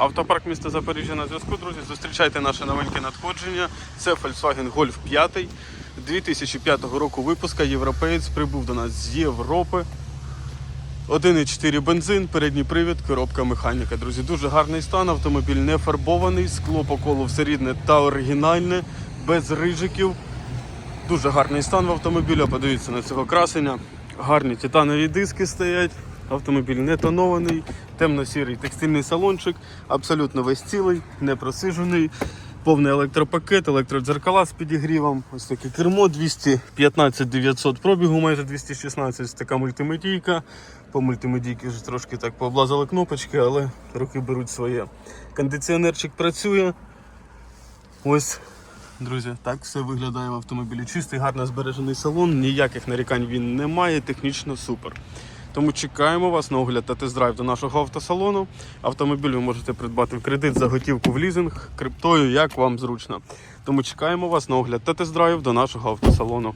Автопарк міста Запоріжжя на зв'язку, друзі. Зустрічайте наше новеньке надходження. Це Volkswagen Golf 5 2005 року випуска. Європеєць прибув до нас з Європи. 1,4 бензин, передній привід, коробка механіка. Друзі, дуже гарний стан. Автомобіль не фарбований, скло по колу все рідне та оригінальне, без рижиків. Дуже гарний стан в автомобіля. Подивіться на цього красення. Гарні титанові диски стоять. Автомобіль не тонований, темно-сірий текстильний салончик, абсолютно весь цілий, не просижений. Повний електропакет, електродзеркала з підігрівом. Ось таке кермо 215 900 пробігу, майже 216. Така мультимедійка. По мультимедійці вже трошки так пооблазили кнопочки, але руки беруть своє. Кондиціонерчик працює. Ось Друзі, так все виглядає в автомобілі. Чистий, гарно збережений салон, ніяких нарікань він не має, технічно супер. Тому чекаємо вас на огляд та тест-драйв до нашого автосалону. Автомобіль ви можете придбати в кредит за готівку в лізинг, криптою, як вам зручно. Тому чекаємо вас на огляд та тест-драйв до нашого автосалону.